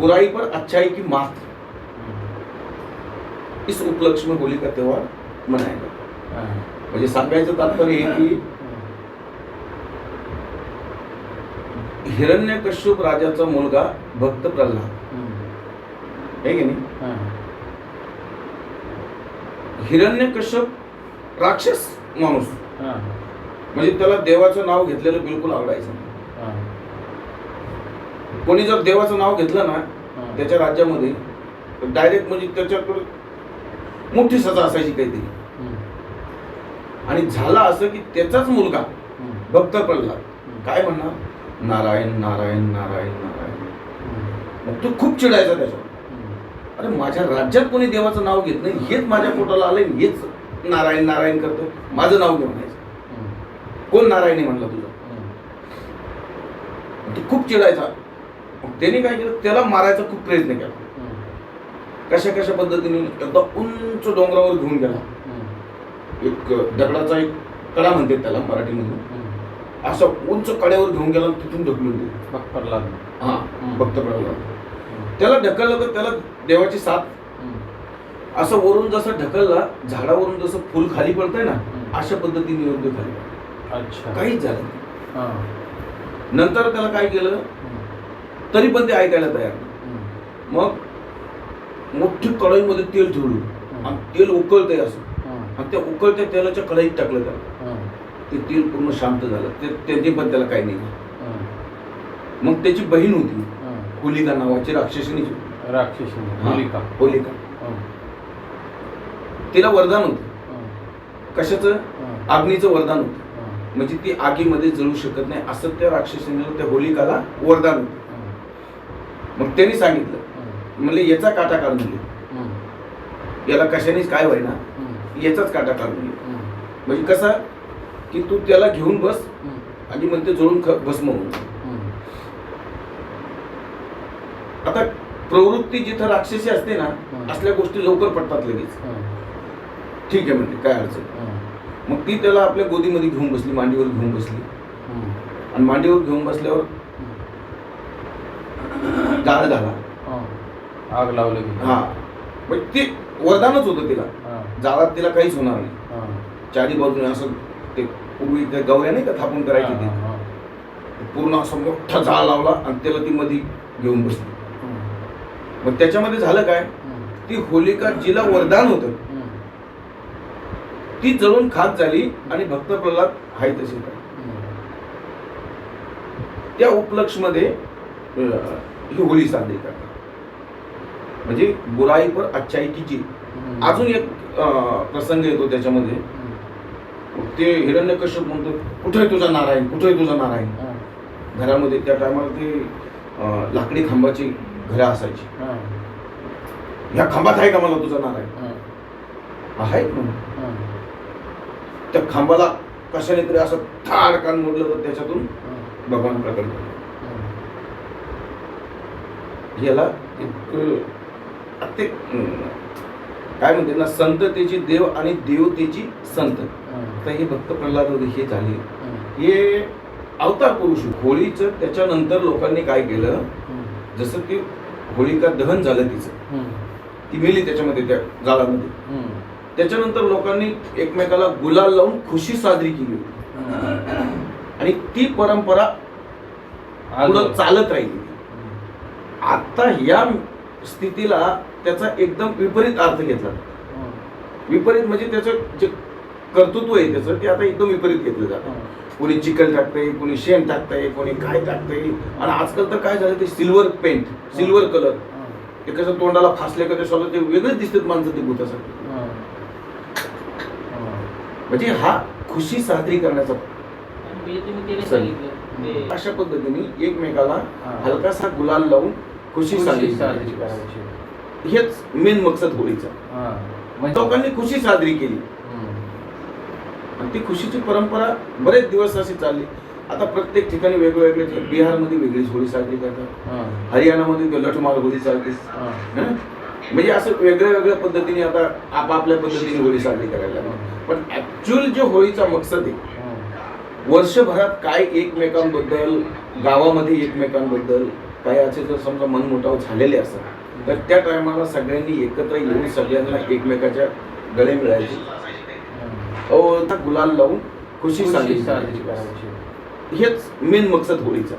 बुराई पर अच्छाई की मात। इस उपलक्ष्य में होली का त्योहार मनाया जाता है. म्हणजे सांगायचं तात्पर्य हे की हिरण्यकश्यप राजाचा मुलगा भक्त प्रल्हाद। की नाही? हिरण्यकश्यप राक्षस माणूस। म्हणजे त्याला देवाचं नाव घेतलेलं बिलकुल आवडायचं नाही. कोणी जर देवाचं नाव घेतलं ना त्याच्या राज्यामध्ये डायरेक्ट म्हणजे त्याच्याकडे मोठी सजा असायची काहीतरी. आणि झाला असं की त्याचाच मुलगा भक्त प्रल्हाद काय म्हणणार? नारायण नारायण नारायण नारायण. मग तो खूप चिडायचा त्याच्यावर. अरे माझ्या राज्यात कोणी देवाचं नाव घेत नाही हेच माझ्या पोटाला आलंय आणि हेच नारायण नारायण करतो माझं नाव घेऊन कोण नारायणी म्हणला तुझं? तो खूप चिडायचा. त्याने काय केलं? त्याला मारायचा खूप प्रयत्न केला. कशा कशा पद्धतीने एकदा उंच डोंगरावर घेऊन गेला. एक दगडाचा एक कडा म्हणते त्याला मराठीमध्ये. असा उंच कड्यावर घेऊन गेला तिथून ढकलून दिलं. हा भक्त प्रल्हाद त्याला ढकललं तर त्याला देवाची साथ? असं वरून जसं ढकलला झाडावरून जसं फुल खाली पडतंय ना अशा पद्धतीने योग्य खाली. अच्छा. काहीच झालं. नंतर त्याला काय केलं? तरी पण ते ऐकायला तयार. मग मोठी कढईमध्ये तेल ठेवलं. आणि तेल उकळतंय असं. आणि त्या उकळत्या तेलाच्या कढईत टाकलं त्याला. ते तेल पूर्ण शांत झालं. ते त्याची पण त्याला काही नाही मग त्याची बहीण होती. होलिका नावाची राक्षसिनी होती. राक्षसी हा, होलिका. होलिका. तिला वरदान होतं. कशाचं? अग्नीचं वरदान होतं. म्हणजे ती आगीमध्ये जळू शकत नाही असं त्या राक्षसीने त्या होलिकाला वरदान होतं. मग त्यांनी सांगितलं. म्हणजे याचा काटा काढून घे याला कशानेच काय व्हायना याचाच काटा काढून घे म्हणजे कसा? की तू त्याला घेऊन बस आणि म्हणते जोडून ख- भस्म होऊन आता प्रवृत्ती जिथं राक्षसी असते ना असल्या गोष्टी लवकर पडतात लगेच. ठीक आहे म्हणते काय अडचण मग ती त्याला आपल्या गोदीमध्ये घेऊन बसली मांडीवर घेऊन बसली. आणि मांडीवर घेऊन बसल्यावर जाळ झाला आग लावलं की. हा. म्हणजे ते वरदानच होतं तिला. जाळात तिला काहीच होणार नाही. चारी बाजूने असं ते पूर्वी त्या गवऱ्या नाही का थापून करायची ती. पूर्ण असं मोठा जाळ लावला आणि त्याला ती मध्ये घेऊन बसली. मग त्याच्यामध्ये झालं काय? ती होलिका जिला वरदान होतं. ती जळून खात झाली आणि भक्त प्रल्हाद हाय तशी त्या उपलक्ष्यमध्ये अं, ही होळी साजरी करतात. म्हणजे बुराई पर अच्छाई की जीत. अजून एक प्रसंग येतो त्याच्यामध्ये. ते हिरण्यकश्यप म्हणतो कुठे तुझा नारायण? कुठे तुझा नारायण? घरामध्ये त्या टायमाला ते लाकडी खांबाची घरं असायची. ह्या खांबात आहे का मला तुझा नारायण? आहे म्हणून त्या खांबाला कशाने तरी असं ठाड कान मोडलं तर त्याच्यातून भगवान प्रकट याला ते काय म्हणते ना संततेची देव आणि देवतेची संत. तर हे भक्त प्रल्हाद हे झाले. हे अवतार पुरुष होळीचं त्याच्यानंतर लोकांनी काय केलं? जसं की होळिका दहन झालं तिचं. ती मेली त्याच्यामध्ये त्या जाळामध्ये. त्याच्यानंतर लोकांनी एकमेकाला गुलाल लावून खुशी साजरी केली. होती आणि ती परंपरा चालत राहिली. आता या स्थितीला त्याचा एकदम विपरीत अर्थ घेतला. विपरीत म्हणजे त्याचं जे कर्तृत्व आहे त्याचं ते आता एकदम विपरीत घेतलं जातं. कोणी चिकन टाकतंय कोणी शेण टाकतंय कोणी काय टाकतंय. आणि आजकाल तर काय झालं ते सिल्वर पेंट सिल्वर कलर. ते कसं तोंडाला फासले का ते ते वेगळेच दिसतात माणसं ते भूतासारखे. म्हणजे हा खुशी साजरी करण्याचा अशा पद्धतीने एकमेकाला हलकासा गुलाल लावून खुशी साजरी साजरी करायची. हेच मेन मकसद होळीचा. म्हणजे लोकांनी खुशी साजरी केली. आणि ती खुशीची परंपरा बरेच दिवस अशी चालली. आता प्रत्येक ठिकाणी वेगवेगळे ठिकाणी बिहारमध्ये वेगळीच होळी साजरी करतात. हरियाणामध्ये ते लठमार होळी हं? म्हणजे असं वेगळ्या वेगळ्या पद्धतीने आता आपापल्या पद्धतीने होळी साजरी करायला लागली. पण ऍक्च्युअल जो होळीचा मकसद आहे वर्षभरात काय एकमेकांबद्दल गावामध्ये एकमेकांबद्दल काही असे जर समजा मनमुटाव झालेले असतात तर त्या टायमाला सगळ्यांनी एकत्र येऊन सगळ्यांना एकमेकाच्या गळे मिळायचे. गुलाल लावून खुशी साजरी करायची. हेच मेन मकसद होळीचा.